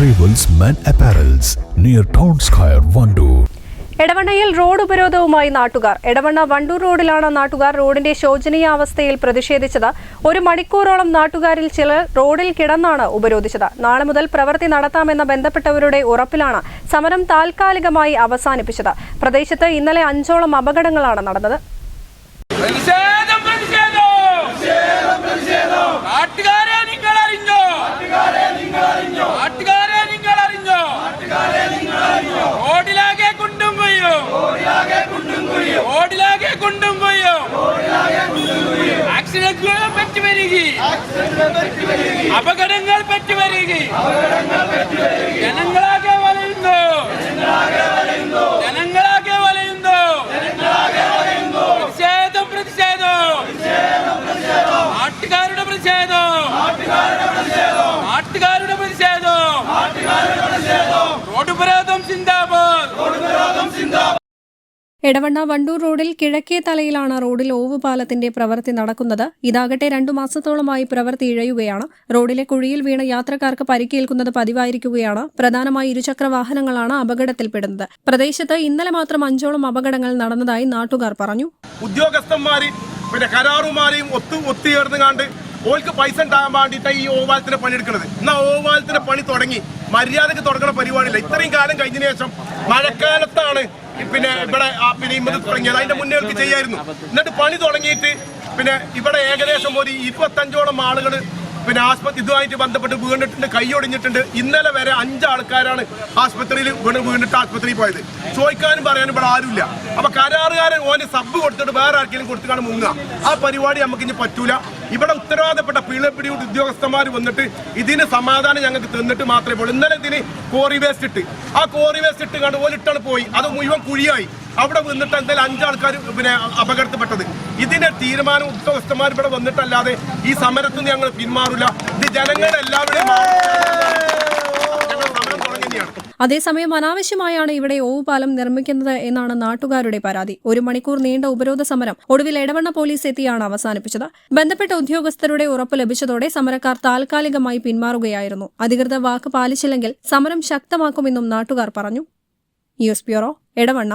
Arrivals men apparels near Town Square, Wandoor എടവണ്ണയിൽ road ഉപരോധവുമായി നാട്ടുകാർ. എടവണ്ണ വണ്ടൂർ റോഡിലാണ് നാട്ടുകാർ റോഡിന്റെ ശോചനീയാവസ്ഥയിൽ പ്രതിഷേധിച്ചത്. ഒരു മണിക്കൂറോളം നാട്ടുകാരിൽ ചിലർ റോഡിൽ കിടന്നാണ് ഉപരോധിച്ചത്. നാളെ മുതൽ പ്രവൃത്തി നടത്താമെന്ന ബന്ധപ്പെട്ടവരുടെ ഉറപ്പിലാണ് സമരം താൽക്കാലികമായി അവസാനിപ്പിച്ചത്. പ്രദേശത്ത് ഇന്നലെ അഞ്ചോളം അപകടങ്ങളാണ് നടന്നത്. റോഡിലാകെ കൊണ്ടും പോയോ? ആക്സിഡന്റുകൾ പറ്റി വരികി അപകടങ്ങൾ പറ്റി വരികി ജനങ്ങളാകെ വലയുന്നു. ജനങ്ങളാകെ വലയുന്നു. പ്രതിഷേധം പ്രതിഷേധം. നാട്ടുകാരുടെ പ്രതിഷേധം. നാട്ടുകാരുടെ പ്രതിഷേധം റോഡ് ഉപരോധം സിന്ദാബാദ് എടവണ്ണ വണ്ടൂർ റോഡിൽ കിഴക്കേ തലയിലാണ് റോഡിൽ ഓവ് പാലത്തിന്റെ പ്രവൃത്തി നടക്കുന്നത്. ഇതാകട്ടെ രണ്ടു മാസത്തോളമായി പ്രവൃത്തി ഇഴയുകയാണ്. റോഡിലെ കുഴിയിൽ വീണ യാത്രക്കാർക്ക് പരിക്കേൽക്കുന്നത് പതിവായിരിക്കുകയാണ്. പ്രധാനമായി ഇരുചക്ര വാഹനങ്ങളാണ് അപകടത്തിൽപ്പെടുന്നത്. പ്രദേശത്ത് ഇന്നലെ മാത്രം അഞ്ചോളം അപകടങ്ങൾ നടന്നതായി നാട്ടുകാർ പറഞ്ഞു. ഉദ്യോഗസ്ഥന്മാര് പിന്നെ കരാറുമാരെയും ഒത്തു ഒത്തുചേർന്ന് കണ്ട് ഓൾക്ക് പൈസ ഉണ്ടാകാൻ വേണ്ടിയിട്ട് ഈ ഓവാലത്തിന്റെ പണി എടുക്കുന്നത് എന്നാ ഓവാലത്തിന്റെ പണി തുടങ്ങി. മര്യാദയ്ക്ക് തുടങ്ങുന്ന പരിപാടിയില്ല. ഇത്രയും കാലം കഴിഞ്ഞതിന് ശേഷം മഴക്കാലത്താണ് പിന്നെ ഇവിടെ പിന്നെ ഇമ്മത് തുടങ്ങിയത്. അതിന്റെ മുന്നേ ചെയ്യായിരുന്നു. എന്നിട്ട് പണി തുടങ്ങിയിട്ട് പിന്നെ ഇവിടെ ഏകദേശം ഒരു ഇരുപത്തഞ്ചോളം ആളുകൾ പിന്നെ ആസ്പത്രി ഇതുമായിട്ട് ബന്ധപ്പെട്ട് വീണിട്ടുണ്ട് കൈയൊടിഞ്ഞിട്ടുണ്ട് ഇന്നലെ വരെ അഞ്ച് ആൾക്കാരാണ് ആസ്പത്രിയിൽ വീണ് വീണിട്ട് ആസ്പത്രിയിൽ പോയത്. ചോദിക്കാനും പറയാനും ഇവിടെ ആരുമില്ല. അപ്പൊ കരാറുകാരൻ ഓന് സബ് കൊടുത്തിട്ട് വേറെ ആർക്കെങ്കിലും കൊടുത്തിട്ടാണ് മുങ്ങുക. ആ പരിപാടി നമുക്ക് ഇനി പറ്റൂല. ഇവിടെ ഉത്തരവാദപ്പെട്ട പീളപ്പിടിയുടെ ഉദ്യോഗസ്ഥന്മാർ വന്നിട്ട് ഇതിന് സമാധാനം ഞങ്ങൾക്ക് തന്നിട്ട് മാത്രമേ പോളൂ. ഇന്നലെ ഇതിന് കോറി വേസ്റ്റ് ഇട്ട്. ആ കോറി വേസ്റ്റ് ഇട്ട് കണ്ട് ഓലിട്ടാണ് പോയി. അത് മുഴുവൻ കുഴിയായി. അവിടെ വന്നിട്ട് എന്തായാലും അഞ്ചാൾക്കാർ പിന്നെ അപകടത്തിൽപ്പെട്ടത്. ഇതിന്റെ തീരുമാനം ഉദ്യോഗസ്ഥന്മാർ ഇവിടെ വന്നിട്ടല്ലാതെ ഈ സമരത്തിൽ ഞങ്ങൾ പിന്മാറില്ല ഇത് തുടങ്ങിയാണ് അതേസമയം അനാവശ്യമായാണ് ഇവിടെ ഓവുപാലം നിർമ്മിക്കുന്നത് എന്നാണ് നാട്ടുകാരുടെ പരാതി. ഒരു മണിക്കൂർ നീണ്ട ഉപരോധ സമരം ഒടുവിൽ എടവണ്ണ പോലീസ് എത്തിയാണ് അവസാനിപ്പിച്ചത്. ബന്ധപ്പെട്ട ഉദ്യോഗസ്ഥരുടെ ഉറപ്പ് ലഭിച്ചതോടെ സമരക്കാർ താൽക്കാലികമായി പിന്മാറുകയായിരുന്നു. അധികൃതർ വാക്ക് പാലിച്ചില്ലെങ്കിൽ സമരം ശക്തമാക്കുമെന്നും നാട്ടുകാർ പറഞ്ഞു. News bureau Edavanna.